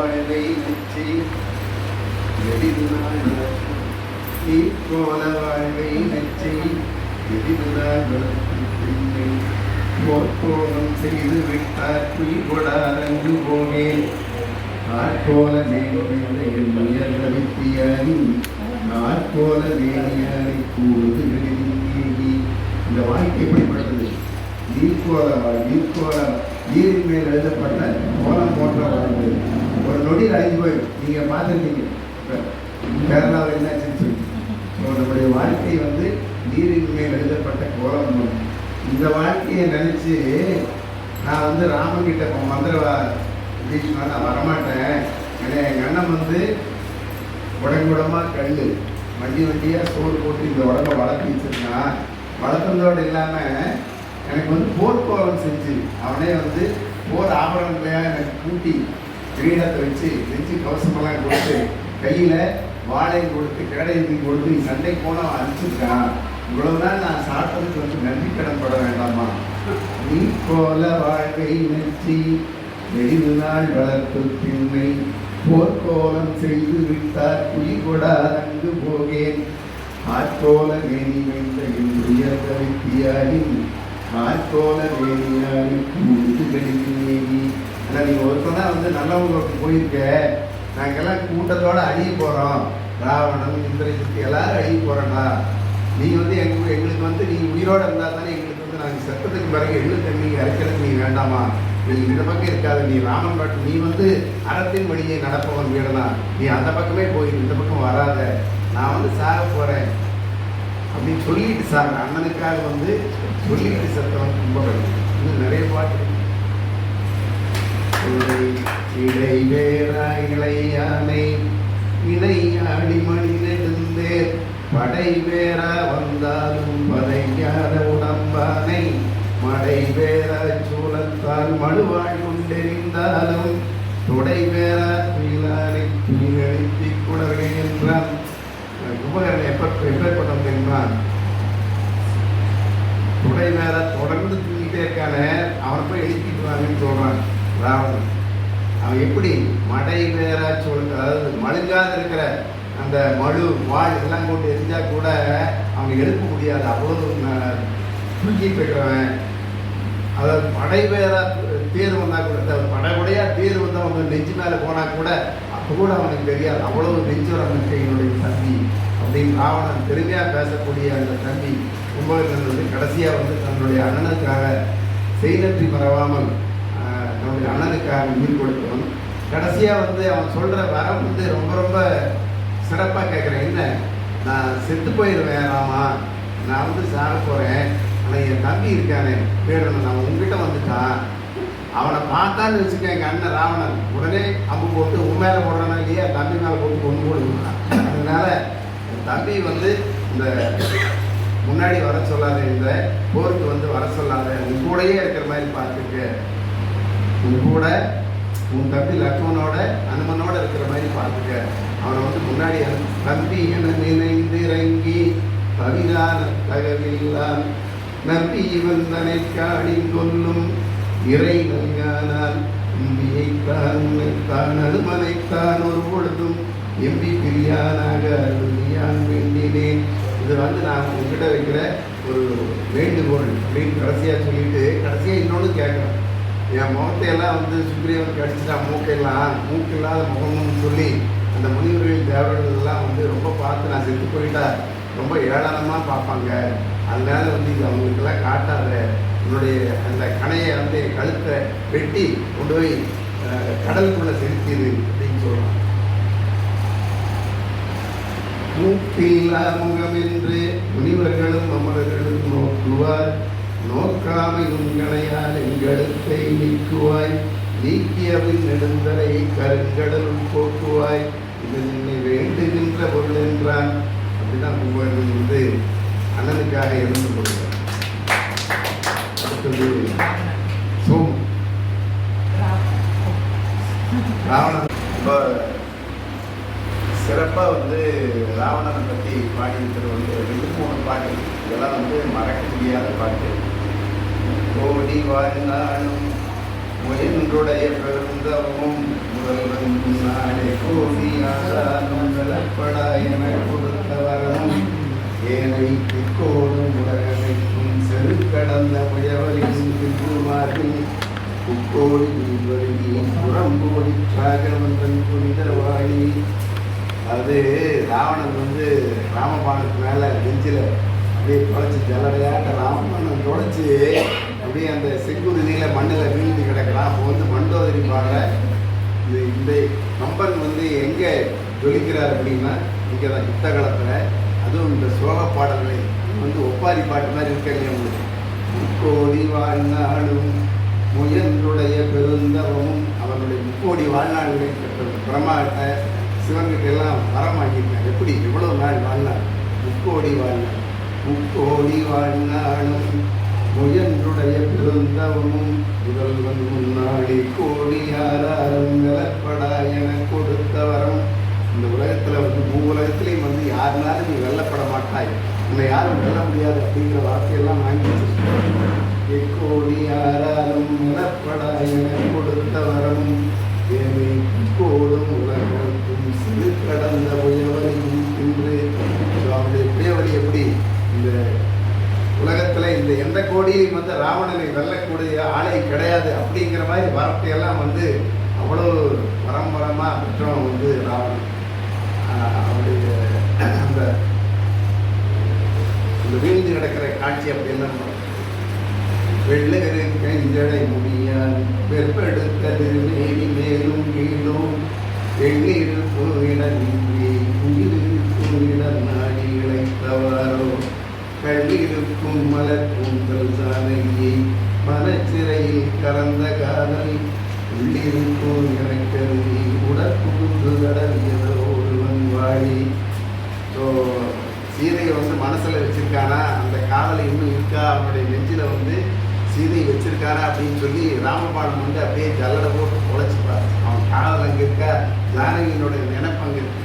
வாழ்வை நெற்றி எதிர்நாள் நீ போல வாழ்வை நெற்றி எதிர்நாள் பின்னை போர்க்கோலம் செய்து விட்டார் குயிர்கொடாரங்கு போகேன் ஆட்போல மேனியாரி ஆட்போல கூறுது இந்த வாழ்க்கை எப்படிப்பட்டது? நீரின் மேல் எழுதப்பட்ட கோலம் போன்ற வாழ்வு நொடியில் அழிஞ்சு போயிடும். நீங்கள் பார்த்துருக்கீங்க. இப்போ கேரளாவில் என்னாச்சுன்னு சொல்லி ஸோ நம்முடைய வாழ்க்கை வந்து நீரின் மேல் எழுதப்பட்ட கோலம் இந்த வாழ்க்கையை நினச்சி நான் வந்து ராமங்கிட்ட இப்போ மந்திரவா நான் வரமாட்டேன். ஏன்னா எங்கள் அண்ணன் வந்து உடங்குடமாக கல் வண்டி வண்டியாக சோறு போட்டு இந்த உடம்ப வளர்த்து வச்சுருக்கான். வளர்த்துறதோடு இல்லாமல் எனக்கு வந்து போர்க்கோலம் செஞ்சு. அவனே வந்து போர் ஆபரணங்களையாக எனக்கு கூட்டி கிரீடத்தை வச்சு நெஞ்சு கவசமெல்லாம் கொடுத்து கையில் வாழையும் கொடுத்து கேடையும் கொடுத்து நீ சண்டை போனால் அனுப்பிச்சிருக்கான் இவ்வளவு தான் நான் சாப்பிட்டதுக்கு வந்து நன்றி கடன் பட வேண்டாமா? நீ போல வாழ்க்கை நெற்றி நெடிது நாள் வளர்ப்பு திண்மை போர்க்கோலம் செய்து விட்டார் குடிகொடாரங்கு போகேன். ஆற்றோல வேணி வைத்த உயர்ந்த வித்தியாரின் ஆற்றோல வேணியாரி கூட்டு இல்லை நீங்கள் ஒருத்தனா வந்து நல்லவங்களுக்கு போயிருக்க. நாங்கள்லாம் கூட்டத்தோடு அழிய போகிறோம் ராவணன் இந்திரஜித்து எல்லாரும் அழிய போகிறோம்டா நீ வந்து எங்க எங்களுக்கு வந்து நீ உயிரோட இருந்தால் தானே எங்களுக்கு வந்து நாங்கள் சத்தத்துக்கு பிறகு எள்ளு நீங்கள் அரைக்கிறதுக்கு நீ வேண்டாமா? நீ இந்த பக்கம் இருக்காது. நீ ராமன் பாட்டு நீ வந்து அறத்தின் வழியை நடப்பவன் வீடனா? நீ அந்த பக்கமே போய் இந்த பக்கம் வராத. நான் வந்து சாக போகிறேன் அப்படின்னு சொல்லிட்டு சார் அண்ணனுக்காக வந்து சொல்லிட்டு சத்தம் ரொம்ப இன்னும் நிறைய பாட்டு இடை வேறா இணையாடி மணி நெடுந்தேர் படை வேற வந்தாலும் பதையாத உடம்பானை மடை வேற சூழத்தால் மடுவாழ் கொண்டெறிந்தாலும் தொடை வேற துயிலானை துயிலெழுத்தி குடர்கள் என்றான். கும்பகரன் எப்ப எப்பேற்பட்டவன் தெரியுமா? துடை வேற தொடர்ந்து தூங்கிட்டே இருக்கான அவன் போய் எழுப்பிட்டு வாங்கன்னு சொல்றான். ராவணன். அவன் எப்படி மடை வேற சொல் அதாவது மழுங்காத இருக்கிற அந்த மழு வாழ் எல்லாம் கொண்டு எரிஞ்சால் கூட அவன் எழுப்ப முடியாது. அவ்வளோ தூக்கி போய்க்கிறவன் அதாவது படை வேற தேர் வந்தால் கூட படைபடையாக தேர் வந்து அவங்க நெஞ்சு மேலே போனால் கூட அப்போ கூட அவனுக்கு தெரியாது. அவ்வளவு நெஞ்சுரம் என்னுடைய தம்பி அப்படின்னு ராவணன் பெருமையாக பேசக்கூடிய அந்த தம்பி கும்பகர்ணன் வந்து கடைசியாக வந்து தன்னுடைய அண்ணனுக்காக செய்நன்றி மறவாமல் ஆஹ், அண்ணனுக்காக உயிர் கொடுக்கணும். கடைசியாக வந்து அவன் சொல்கிற வரம் வந்து ரொம்ப ரொம்ப சிறப்பாக கேட்குறேன் என்ன? நான் செத்து போயிடுவேன் ராமா. நான் வந்து சார போகிறேன் ஆனால் என் தம்பி இருக்கானே வேடணும் நான் உங்ககிட்ட வந்துட்டான் அவனை பார்த்தான்னு வச்சுக்க எங்கள் அண்ணன் ராவணன் உடனே அம்பு போட்டு உன் மேலே போடுறானா இல்லையா? தம்பி மேலே போட்டு கொண்டு போடுவான் அதனால என் தம்பி வந்து இந்த முன்னாடி வர சொல்லாத இந்த போருக்கு வந்து வர சொல்லாத உன் கூடயே இருக்கிற மாதிரி பார்த்துக்க. உன் கூட உன் தம்பி லக்ஷ்மணோட அனுமனோட இருக்கிற மாதிரி பார்த்துக்க. அவனை வந்து முன்னாடி தம்பி என நினைந்து இறங்கி பவிதான தகவில்லான் நம்பி இவன் தனை காடி கொல்லும் இறை நல்கானால் நம்பியைத்தான் உன்னைத்தான் அனுமனைத்தான் ஒரு பொழுதும் எம்பி பிரியானாக அருளியான் வேண்டினேன். இது வந்து நான் உங்ககிட்ட வைக்கிற ஒரு வேண்டுகோள் அப்படின்னு கடைசியாக சொல்லிட்டு கடைசியாக இன்னொன்று கேட்குறேன். என் முகத்தை எல்லாம் வந்து சுக்ரீவன் கடிச்சிட்டா மூக்கையெல்லாம் மூக்கு இல்லாத முகம்னு சொல்லி அந்த முனிவர்கள் தேவர்களெல்லாம் வந்து ரொம்ப பார்த்து நான் செத்து போயிட்டா ரொம்ப ஏளனமாக பார்ப்பாங்க. அதனால வந்து இது அவங்களுக்கெல்லாம் காட்டாத உன்னுடைய அந்த கணையை வந்து கழுத்தை வெட்டி கொண்டு போய் கடலுக்குள்ளே செலுத்தியது அப்படின்னு சொல்கிறான் மூக்கில்லா முகம் என்று முனிவர்களும் அமரர்களும் நோக்குவார். நோக்காமை உங்களையால் எங்களுக்கை நீக்குவாய். நீக்கியவின் நெடுந்தலை கருங்கடலும் போக்குவாய். இது நின்னை வேண்டுகின்ற பொருள் என்றான் அப்படிதான் கும்பகர்ணன் வந்து அண்ணனுக்காக இருந்து கொள்கிறார் அடுத்தது சோம் ராவணன். ரொம்ப சிறப்பாக வந்து ராவணனை பற்றி பாடியிருக்கிறது வந்து ரெண்டு மூணு பாட்டு. இதெல்லாம் வந்து மறக்க முடியாத பாட்டு. கோடி வாழ்நாளும் முயன்றுடைய பெருந்தவமும் முதல்வன் முன்னாலே கோடி ஆதாரம் வெலப்படா என கொடுத்தவரும் ஏனை திக்கோடும் உலகமைக்கும் செருக்கடந்த முயவரின் திருமாறி புக்கோடி வருகி புறம்போடி ராகவந்தன் புனிதவாணி அது ராவணன் வந்து ராமபாணத்துக்கு மேலே நெஞ்சில் அப்படியே தொலைச்சி ஜலடையாட்ட ராமபாணம் தொலைச்சி அப்படியே அந்த செங்குருதியில் மண்ணில் வீழ்ந்து கிடக்கலாம். அப்போ வந்து மண்டோதரி பாடுற இது இந்த கம்பன் வந்து எங்கே ஜொலிக்கிறார் அப்படின்னா இங்கே தான் யுத்த காலத்தில் அதுவும் இந்த சோக பாடல்களை வந்து ஒப்பாரி பாட்டு மாதிரி இருக்க இல்லையா உங்களுக்கு? முக்கோடி வாழ்நாளும் முயன்றுடைய பெருந்தவமும் அவர்களுடைய முக்கோடி வாழ்நாள்களை பெற்ற பிரமாட்ட சிவன்கிட்ட எல்லாம் வரம் எப்படி? எவ்வளோ நாள் வாழ்நாள்? முக்கோடி வாழ்நாள். முக்கோடி வாழ்நாளும் முயன்றுடைய பெருந்தவமும் முதல்வன் முன்னாடி கோடி யாராரும் வெல்லப்படா என கொடுத்த வரம் இந்த உலகத்தில் வந்து மூ உலகத்திலையும் வந்து யாருனாலும் நீ வெல்லப்பட மாட்டாய். உன்னை யாரும் வெல்ல முடியாது அப்படிங்கிற வார்த்தையெல்லாம் வாங்கி எக்கோடி யாராலும் வெல்லப்படா என கொடுத்த வரம் ஏனை கோடும் உலகத்தும் சிறு கடந்த உயவரையும் இன்று. அவருடைய புயவழி எப்படி? இந்த இந்த எந்த கோடியும் வந்து ராவணனை வெல்லக்கூடிய ஆலை கிடையாது அப்படிங்கிற மாதிரி வார்த்தையெல்லாம் வந்து அவ்வளோ பரம்பரமாக பெற்றவன் வந்து ராவணன். அவருடைய அந்த இந்த வீழ்ந்து கிடக்கிற காட்சி அப்படின்னா வெள்ளகரு கஞ்சடை முடியான் வெப்பெடுத்தது மேலி மேலும் கீழும் வெள்ளீர் இடமின்றி உயிரிழக்கும் நாடி இழைத்தவாரோ. கள்ளிருக்கும் மலர் பூங்கல் சாலையை மனச்சிறையில் கறந்த காதல் உள்ளிருக்கும் எனக்கருதி உடற்குண்டு கடவியதோ ஒருவன் வாழி ஸோ சீதையை வந்து மனசில் வச்சிருக்கானா? அந்த காதல் இன்னும் இருக்கா? அவனுடைய நெஞ்சில் வந்து சீதை வச்சிருக்காரா அப்படின்னு சொல்லி ராமபாடம் வந்து அப்படியே ஜல்லட போட்டு தொலைச்சிப்பார் அவன் காதல் அங்கே இருக்கா? ஜானகியினுடைய நினைப்பு அங்கே இருக்கு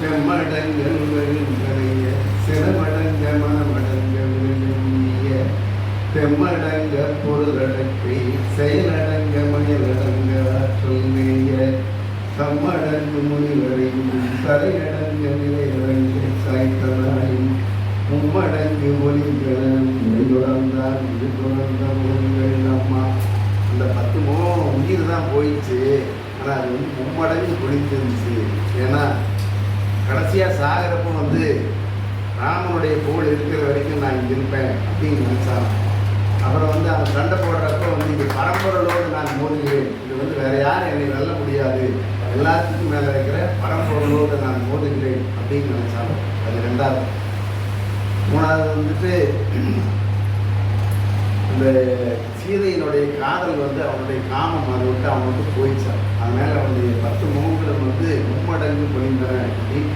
செம்மடங்கள் வருங்களைய சிறமடங்க தெம்மடங்க பொருளடக்கி செயலடங்க மயலடங்க சொல்லிய தம்மடங்கு முனிவரையும் தலையடங்க நிலையடங்க சாய்த்ததாயும் மும்மடங்கு ஒளிகளும் தொடர்ந்தான் இது தொடர்ந்த ஒளிகள் அம்மா அந்த பத்து உயிர் தான் போயிடுச்சு. ஆனால் அது வந்து மும்மடங்கு குளிச்சிருந்துச்சு ஏன்னா கடைசியாக சாகிறப்போ வந்து ராமனுடைய புகழ் இருக்கிற வரைக்கும் நான் இங்கே இருப்பேன் அப்படின்னு நினச்சான் அப்புறம் வந்து அந்த சண்டை போடுறப்ப வந்து இது பரம்பொருளோடு நான் மோதுகிறேன். இது வந்து வேற யாரும் என்னை வெல்ல முடியாது. எல்லாத்துக்கும் மேலே இருக்கிற பரம்பொருளோடு நான் மோதுகிறேன் அப்படின்னு நினைச்சாலும் அது ரெண்டாவது. மூணாவது வந்துட்டு இந்த சீதையினுடைய காதல் வந்து அவனுடைய காமம். அதை விட்டு அவன் வந்து போயிடுச்சான். அதனால அவனுடைய பத்து முகங்களும் வந்து மும்மடங்கு பொழிந்தன அப்படின்னு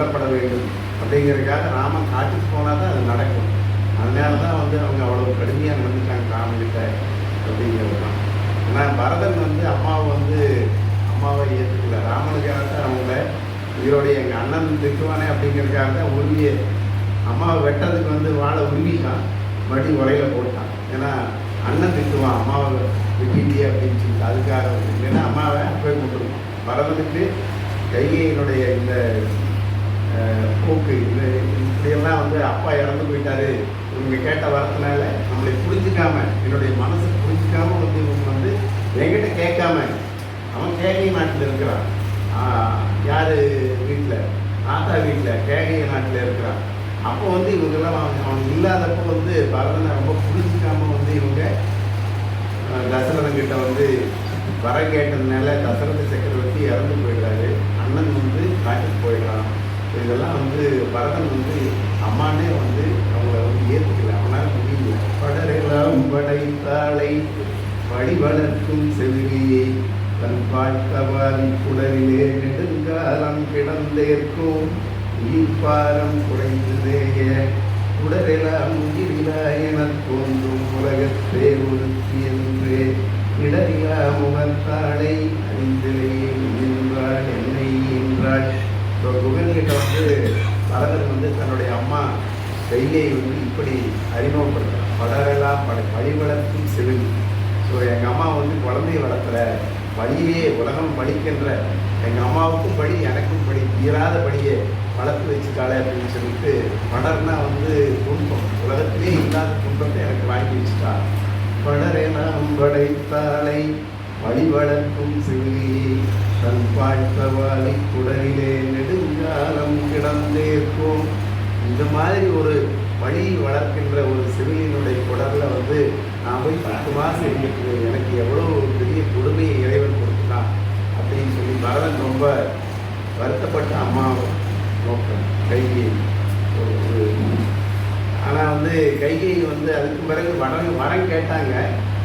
கொல்லப்பட வேண்டும். அப்படிங்கிறதுக்காக ராமன் காட்டுக்கு போனால் தான் அது நடக்கும். அதனால தான் வந்து அவங்க அவ்வளோ கடுமையாக நடந்துட்டாங்க ராமன்கிட்ட அப்படிங்கிறது தான். ஆனால் பரதன் வந்து அம்மாவை வந்து அம்மாவை ஏற்றுக்கல ராமனுக்காக தான் அவங்கள உயிரோடைய எங்கள் அண்ணன் திட்டுவானே அப்படிங்கிறதுக்காக தான் உரிமையை அம்மாவை வெட்டதுக்கு வந்து வாழை உரிமைக்கான் மறுபடியும் உரையில போட்டான். ஏன்னா அண்ணன் திட்டுவான் அம்மாவை வெட்டிட்டியே அப்படின்னு சொல்லி அதுக்காக வந்து. இல்லைன்னா அம்மாவை போய் கொண்டுருவான். பரதனுக்கு கையினுடைய இந்த போக்கு. இது இப்படியெல்லாம் வந்து அப்பா இறந்து போயிட்டாரு. இவங்க கேட்ட வரத்தினால நம்மளை புரிஞ்சுக்காம என்னுடைய மனசு புரிஞ்சுக்காம வந்து இவங்க வந்து என்கிட்ட கேட்காம அவன் கேகை நாட்டில் இருக்கிறான். யார் வீட்டில் ஆத்தா வீட்டில் கேகை நாட்டில் இருக்கிறான். அப்போ வந்து இவங்கெல்லாம் அவன் அவன் இல்லாதப்போ வந்து பரதனை ரொம்ப புரிஞ்சுக்காம வந்து இவங்க தசரதங்கிட்ட வந்து வர கேட்டதுனால தசரத சக்கரவர்த்தி இறந்து போயிடுறாரு. அண்ணன் வந்து காட்டுக்கு போயிடுறான். இதெல்லாம் வந்து பரதன் வந்து அம்மானே வந்து அவங்கள வந்து ஏற்றுக்கல அவனால் முடியல. படரெல்லாம் படைத்தாளை படி வளர்க்கும் செவிலியை தன் வாழ்த்தவாலி குடலிலே நெடுங்காலம் கிடந்தேற்கும். ஈர்ப்பாரம் குறைந்ததேய. உடலெல்லாம் உயிரிலா என தோன்றும் உலகத்தே ஒருத்தி என்றே. இடரிலா முகத்தாளை அறிந்திலேயே என்றாள் என்னை என்றாள். இப்போ குகன்கிட்ட வந்து பரதன் வந்து தன்னுடைய அம்மா கையை வந்து இப்படி அறிமுகப்படுத்துறான் படரெல்லாம் பட பழி வளர்க்கும் செவிலி. ஸோ எங்கள் அம்மா வந்து குழந்தைய வளர்த்துற வழியே உலகம் படிக்கின்ற எங்கள் அம்மாவுக்கும் படி எனக்கும் படி தீராத படியை வளர்த்து வச்சுக்காளே அப்படின்னு சொல்லிட்டு படர்னா வந்து துன்பம். உலகத்திலே இல்லாத துன்பத்தை எனக்கு வாங்கி வச்சுட்டா. படரெல்லாம் படைத்தாளை வழி வளர்க்கும் சிவிலியை தன் வாழ்த்தவாளை குடலிலே நெடுங்காலம் இருக்கும். இந்த மாதிரி ஒரு வழி வளர்க்கின்ற ஒரு சிவிலினுடைய குடலில் வந்து நான் போய் பத்து மாதம் இருந்துட்டு எனக்கு எவ்வளோ ஒரு பெரிய கொடுமையை இறைவன் கொடுத்துட்டான் அப்படின்னு சொல்லி பரதன் ரொம்ப வருத்தப்பட்ட அம்மா நோக்கம் கைகை ஒரு ஆனால் வந்து கைகை வந்து அதுக்கு பிறகு வரம் வரம் கேட்டாங்க.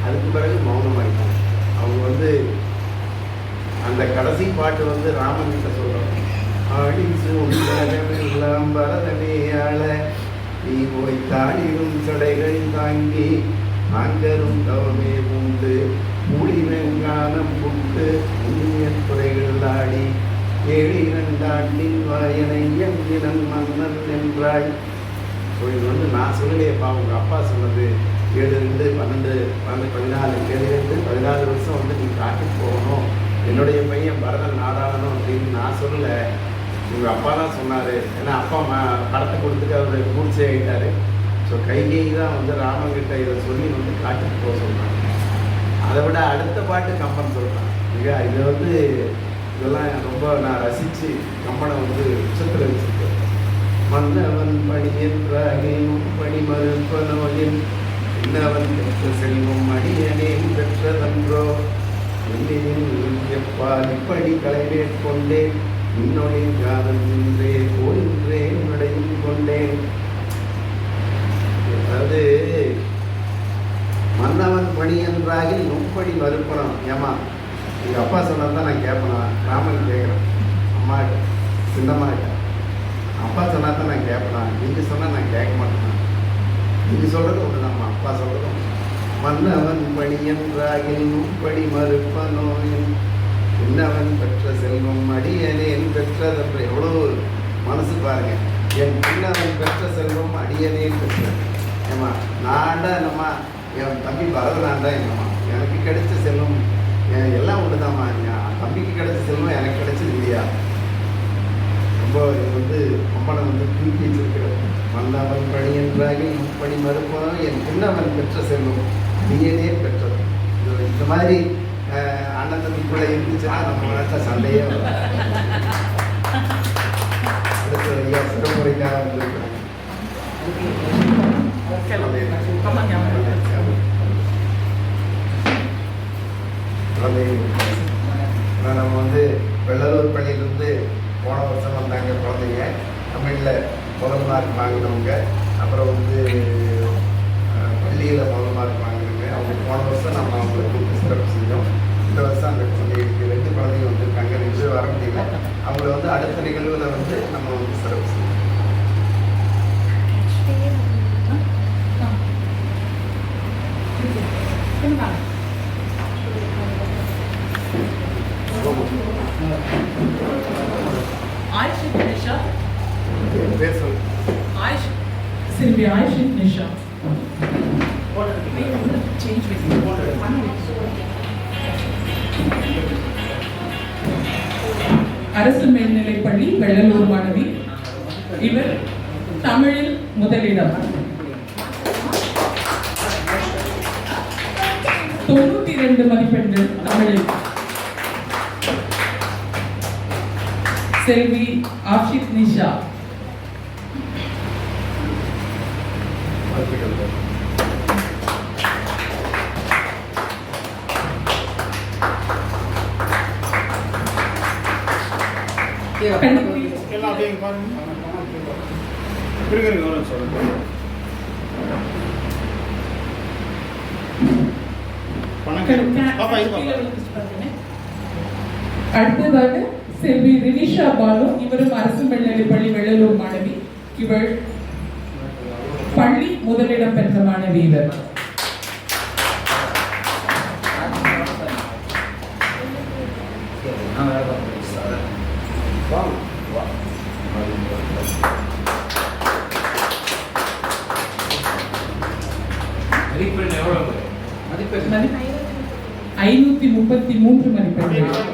அதுக்கு பிறகு மௌனமாயிட்டாங்க. அவங்க வந்து அந்த கடைசி பாட்டு வந்து ராமன் கிட்ட சொல்றோம் ஆடிசு உலகமெல்லாம் பரதனே ஆள நீ போய் தாடிரும் சடைகள் தாங்கி ஆங்கரும் தவமே உண்டு மூடி வெங்கானம் புட்டு உண்ணிய துறைகள் ஆடி ஏழு இரண்டாண்டின் வாயனை எங்கினன் மன்னன் என்றாள் ஸோ இது வந்து நான் சொல்லலையேப்பா உங்கள் அப்பா சொன்னது ஏழு ரெண்டு பன்னெண்டு பன்னெண்டு பதினாலு ஏழு ரெண்டு பதினாலு வருஷம் வந்து நீ காட்டுக்கு போகணும். என்னுடைய பையன் பரதன் நாடாளணும் அப்படின்னு நான் சொல்லலை. உங்கள் அப்பா தான் சொன்னார். ஏன்னா அப்பா ம படத்தை கொடுத்துட்டு அவர் மூர்ச்சி ஆகிட்டார் ஸோ கைகை தான் வந்து ராமங்கிட்ட இதை சொல்லி வந்து காட்டுக்கு போக சொல்கிறாங்க அதை விட அடுத்த பாட்டு கம்பன் சொல்கிறான் மிக இது வந்து இதெல்லாம் ரொம்ப நான் ரசித்து கம்பனை வந்து உச்சத்தில் வச்சுருக்கேன். மன்னவன் பணி என்றாகினும் பணி மறுப்பனோயின் இன்னவன் பெற்ற செல்வம் அடியனேன் பெற்றதன்றோ? என்னையும் இப்படி கலை மேற்கொண்டேன். இன்னொடைய காதல் நின்றே போயின்றே நடையும் கொண்டேன். அதாவது மன்னவன் பணி என்றாகி நுப்படி மறுப்புறம். ஏமா எங்கள் அப்பா சொன்னது தான் நான் கேட்பேனா ராமன் கேட்குறேன் அம்மா சின்னம்மா அப்பா சொன்னால் தான் நான் கேட்பேனா நீங்கள் சொன்னால் நான் கேட்க மாட்டேனா? நீங்கள் சொல்கிறது ஒன்று தான் அப்பா சொல்கிறது மன்னவன் பணி என்றாகில் நுப்படி மறுப்பனோயின் இன்னவன் பெற்ற செல்வம் அடியனேன் பெற்றதென்ற எவ்வளோ மனசு பாருங்க. என் பின்னவன் பெற்ற செல்வம் அடியனேன் பெற்றது. ஏமா நான்டா என்னம்மா என் தம்பி பரதனாண்டா என்னம்மா. எனக்கு கிடைச்ச செல்வம் எல்லாம் ஒன்றுதாம்மா என் தம்பிக்கு கிடைச்ச செல்வம் எனக்கு கிடைச்சது இல்லையா? ரொம்ப இது வந்து அம்மனை வந்து தூக்கி வச்சிருக்கிறது. மன்னவன் பணி என்றாகி பணி மறுப்பவன் என் பின்னவன் பெற்ற செல்வம் அடியனே பெற்றது. இந்த மாதிரி அண்ணன் தம்பிக்குள்ள இருந்துச்சுன்னா நம்ம நினைச்சா சண்டையே. அடுத்து ஐயா சிறப்புரைக்காக வந்திருக்கிறாங்க நம்ம வந்து வெள்ளலூர் பள்ளியிலேருந்து போன வருஷம் வந்தாங்க குழந்தைங்க. தமிழில் முதல் மார்க் வாங்கினவங்க. அப்புறம் வந்து பள்ளியில் முதல் மார்க் வாங்கினவங்க. அவங்க போன வருஷம் நம்ம அவங்களுக்கு கூப்பிட்டு சிறப்பு செஞ்சோம் இந்த வருஷம் அந்த குழந்தைகளுக்கு ரெண்டு குழந்தைங்க வந்திருக்காங்க ரெண்டு அவங்கள வந்து அடுத்த நிகழ்வில் வந்து நம்ம வந்து சிறப்பு அரசு மேல்நிலைப்பள்ளி வெள்ளலூர் மாணவி. இவர் தமிழில் முதலிடம்? தொண்ணூத்தி இரண்டு மதிப்பெண்கள் தமிழில். செல்வி ஆஷித் நிஷா. எல்லாம் அப்படியே பாருங்க இருங்க இருங்க ஒரு பாப்பா இது அடுத்ததாக செல்வி ரினிஷா பாலு இவரும் அரசு மேல்நிலைப்பள்ளி வெள்ளலூர் மாணவி. இவள் பள்ளி முதலிடம் பெற்ற மாணவி இவர். முப்பத்தி மூன்று மதிப்பெண்கள்